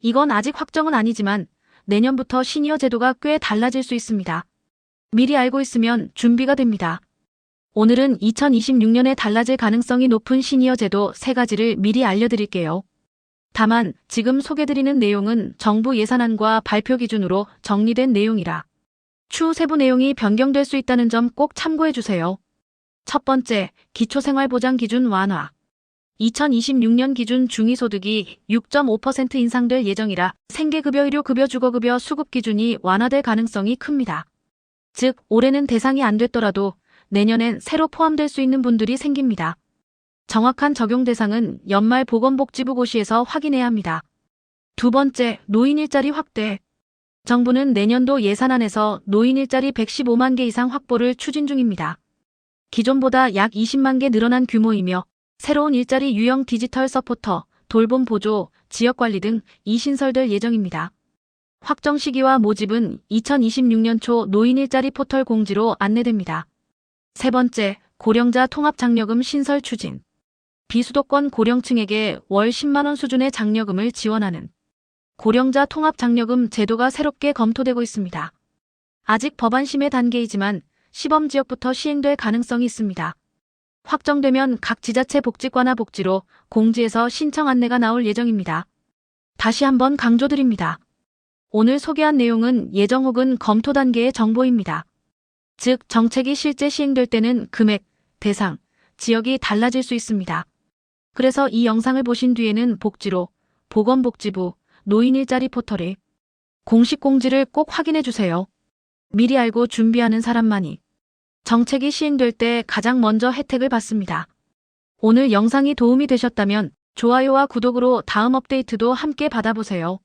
이건 아직 확정은 아니지만 내년부터 시니어 제도가 꽤 달라질 수 있습니다. 미리 알고 있으면 준비가 됩니다. 오늘은 2026년에 달라질 가능성이 높은 시니어 제도 세 가지를 미리 알려드릴게요. 다만 지금 소개드리는 내용은 정부 예산안과 발표 기준으로 정리된 내용이라 추후 세부 내용이 변경될 수 있다는 점 꼭 참고해 주세요. 첫 번째, 기초생활보장 기준 완화. 2026년 기준 중위소득이 6.5% 인상될 예정이라 생계급여, 의료급여, 주거급여 수급 기준이 완화될 가능성이 큽니다. 즉, 올해는 대상이 안 됐더라도 내년엔 새로 포함될 수 있는 분들이 생깁니다. 정확한 적용 대상은 연말 보건복지부 고시에서 확인해야 합니다. 두 번째, 노인 일자리 확대. 정부는 내년도 예산안에서 노인 일자리 115만 개 이상 확보를 추진 중입니다. 기존보다 약 20만 개 늘어난 규모이며 새로운 일자리 유형 디지털 서포터, 돌봄 보조, 지역관리 등 이 신설될 예정입니다. 확정 시기와 모집은 2026년 초 노인 일자리 포털 공지로 안내됩니다. 세 번째, 고령자 통합 장려금 신설 추진. 비수도권 고령층에게 월 10만원 수준의 장려금을 지원하는 고령자 통합 장려금 제도가 새롭게 검토되고 있습니다. 아직 법안 심의 단계이지만 시범 지역부터 시행될 가능성이 있습니다. 확정되면 각 지자체 복지과나 복지로 공지에서 신청 안내가 나올 예정입니다. 다시 한번 강조드립니다. 오늘 소개한 내용은 예정 혹은 검토 단계의 정보입니다. 즉, 정책이 실제 시행될 때는 금액, 대상, 지역이 달라질 수 있습니다. 그래서 이 영상을 보신 뒤에는 복지로, 보건복지부, 노인 일자리 포털에 공식 공지를 꼭 확인해 주세요. 미리 알고 준비하는 사람만이 정책이 시행될 때 가장 먼저 혜택을 받습니다. 오늘 영상이 도움이 되셨다면 좋아요와 구독으로 다음 업데이트도 함께 받아보세요.